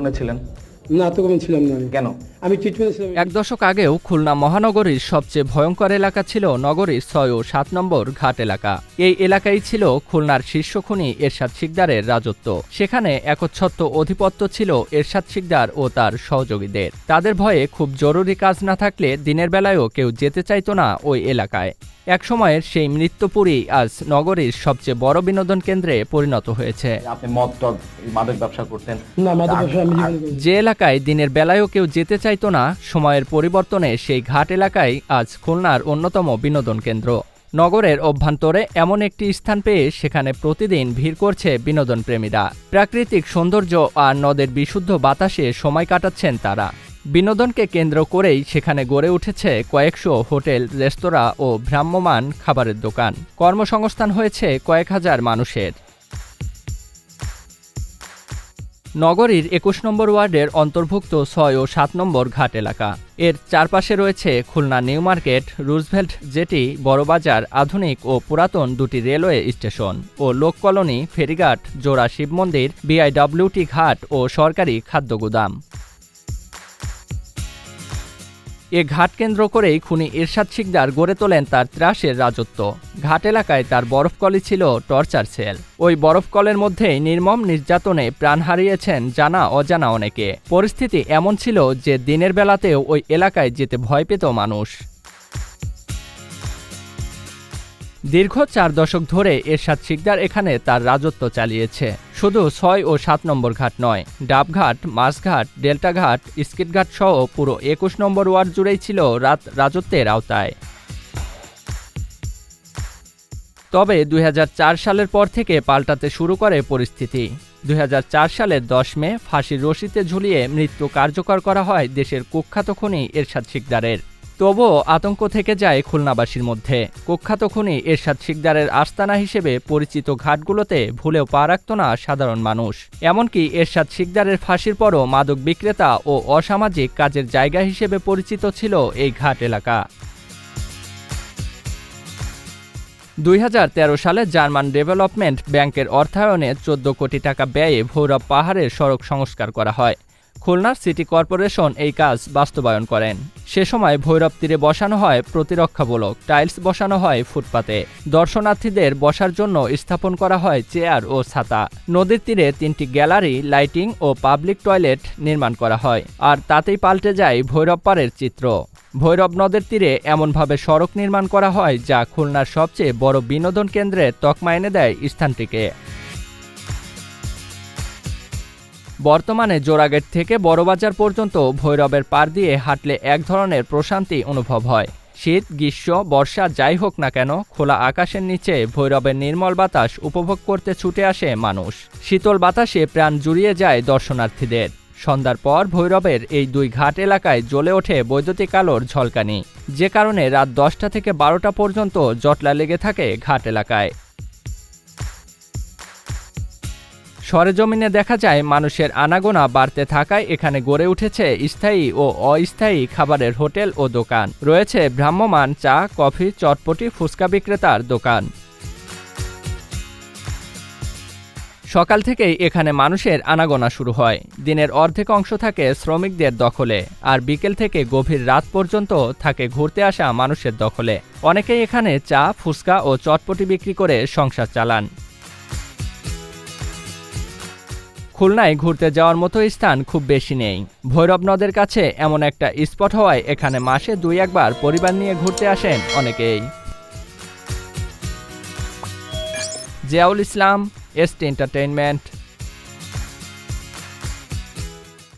মনে ছিলেন না তো কমন ছিলাম না কেন? আমি ট্রিটমেন্ট ছিলাম। এক দশক আগেও খুলনা মহানগরীর সবচেয়ে ভয়ঙ্কর এলাকা ছিল নগরীর ছয় ও সাত নম্বর ঘাট এলাকা। এই এলাকাই ছিল খুলনার শীর্ষ খুনি এরশাদ শিকদারের রাজত্ব। সেখানে একচ্ছত্ব অধিপত্য ছিল এরশাদ শিকদার ও তার সহযোগীদের। তাদের ভয়ে খুব জরুরি কাজ না থাকলে দিনের বেলায়ও কেউ যেতে চাইতো না ওই এলাকায়। একসময়ের সেই মৃত্যুপুরী আজ নগরীর সবচেয়ে বড় বিনোদন কেন্দ্রে পরিণত হয়েছে। আপনি মদ টদ মাদক ব্যবসা করতেন। না মাদক ব্যবসা আমি জীবনে করিনি। যে এলাকায় দিনের বেলায়ও কেউ যেতে চাইতো না সময়ের পরিবর্তনে সেই ঘাট এলাকায় আজ খুলনার অন্যতম বিনোদন কেন্দ্র। নগরের অভ্যন্তরে এমন একটি স্থান পেয়ে সেখানে প্রতিদিন ভিড় করছে বিনোদন প্রেমীরা প্রাকৃতিক সৌন্দর্য আর নদের বিশুদ্ধ বাতাসে সময় কাটাচ্ছেন তারা। বিনোদনকে কেন্দ্র করেই সেখানে গড়ে উঠেছে কয়েকশো হোটেল, রেস্তোরাঁ ও ভ্রাম্যমাণ খাবারের দোকান। কর্মসংস্থান হয়েছে কয়েক হাজার মানুষের। নগরীর একুশ নম্বর ওয়ার্ডের অন্তর্ভুক্ত ছয় ও সাত নম্বর ঘাট এলাকা। এর চারপাশে রয়েছে Khulna new market, Roosevelt jetty Barabazar, আধুনিক ও পুরাতন দুটি রেলওয়ে স্টেশন ও লোক কলোনি, ফেরিঘাট, জোড়া শিব মন্দির, বিআইডব্লিউটি ঘাট ও সরকারি খাদ্যগুদাম এ ঘাট কেন্দ্র করেই খুনি ইরশাদ শিকদার গড়ে তোলেন তার ত্রাসের রাজত্ব। ঘাট এলাকায় তার বরফকলি ছিল টর্চার সেল। ওই বরফকলের মধ্যেই নির্মম নির্যাতনে প্রাণ হারিয়েছেন জানা অজানা অনেকে। পরিস্থিতি এমন ছিল যে দিনের বেলাতেও ওই এলাকায় যেতে ভয় পেত মানুষ। দীর্ঘ চার দশক ধরে এরশাদ শিকদার এখানে তার রাজত্ব চালিয়েছে। শুধু ছয় ও সাত নম্বর ঘাট নয়, ডাবঘাট, মাছঘাট, ডেল্টাঘাট, স্কিটঘাট সহ পুরো একুশ নম্বর ওয়ার্ড জুড়েই ছিল রাত রাজত্বের আওতায়। তবে দুই হাজার চার সালের পর থেকে পাল্টাতে শুরু করে পরিস্থিতি। দুই হাজার চার সালের দশ মে ফাঁসির রশিতে ঝুলিয়ে মৃত্যু কার্যকর করা হয় দেশের কুখ্যাত খনি এরশাদ শিকদারের। তবুও আতঙ্ক থেকে যায় খুলনাবাসীর মধ্যে। কুখ্যাত খুনি এরশাদ শিকদারের আস্তানা হিসেবে পরিচিত ঘাটগুলোতে ভুলেও পা রাখত না সাধারণ মানুষ। এমনকি এরশাদ শিকদারের ফাঁসির পরও মাদক বিক্রেতা ও অসামাজিক কাজের জায়গা হিসেবে পরিচিত ছিল এই ঘাট এলাকা। দুই হাজার তেরো সালে জার্মান ডেভেলপমেন্ট ব্যাংকের অর্থায়নে চোদ্দ কোটি টাকা ব্যয়ে ভৈরব পাহাড়ের সড়ক সংস্কার করা হয়। খুলনার সিটি কর্পোরেশন এই কাজ বাস্তবায়ন করেন। সে সময় ভৈরব তীরে বসানো হয় প্রতিরক্ষামূলক, টাইলস বসানো হয় ফুটপাতে। দর্শনার্থীদের বসার জন্য স্থাপন করা হয় চেয়ার ও ছাতা। নদীর তীরে তিনটি গ্যালারি, লাইটিং ও পাবলিক টয়লেট নির্মাণ করা হয়, আর তাতেই পাল্টে যায় ভৈরব পাড়ের চিত্র। ভৈরব নদের তীরে এমনভাবে সড়ক নির্মাণ করা হয় যা খুলনার সবচেয়ে বড় বিনোদন কেন্দ্রে তকমা এনে দেয় স্থানটিকে। বর্তমানে জোড়াগেট থেকে বড়বাজার পর্যন্ত ভৈরবের পার দিয়ে হাঁটলে এক ধরনের প্রশান্তি অনুভব হয়। শীত, গ্রীষ্ম, বর্ষা যাই হোক না কেন, খোলা আকাশের নিচে ভৈরবের নির্মল বাতাস উপভোগ করতে ছুটে আসে মানুষ। শীতল বাতাসে প্রাণ জুড়িয়ে যায় দর্শনার্থীদের। সন্ধ্যার পর ভৈরবের এই দুই ঘাট এলাকায় জ্বলে ওঠে বৈদ্যুতিক আলোর ঝলকানি। যে কারণে রাত দশটা থেকে বারোটা পর্যন্ত জটলা লেগে থাকে ঘাট এলাকায়। সরেজমিনে দেখা যায়, মানুষের আনাগোনা বাড়তে থাকায় এখানে গড়ে উঠেছে স্থায়ী ও অস্থায়ী খাবারের হোটেল ও দোকান। রয়েছে ভ্রাম্যমাণ চা, কফি, চটপটি, ফুচকা বিক্রেতার দোকান। সকাল থেকেই এখানে মানুষের আনাগোনা শুরু হয়। দিনের অর্ধেক অংশ থাকে শ্রমিকদের দখলে, আর বিকেল থেকে গভীর রাত পর্যন্ত থাকে ঘুরতে আসা মানুষের দখলে। অনেকেই এখানে চা, ফুচকা ও চটপটি বিক্রি করে সংসার চালান। খুলনায় ঘুরতে যাওয়ার মতো স্থান খুব বেশি নেই। ভৈরব নদের কাছে এমন একটা স্পট হওয়ায় এখানে মাসে দুই একবার পরিবার নিয়ে ঘুরতে আসেন অনেকেই। Ziaul Islam ST entertainment.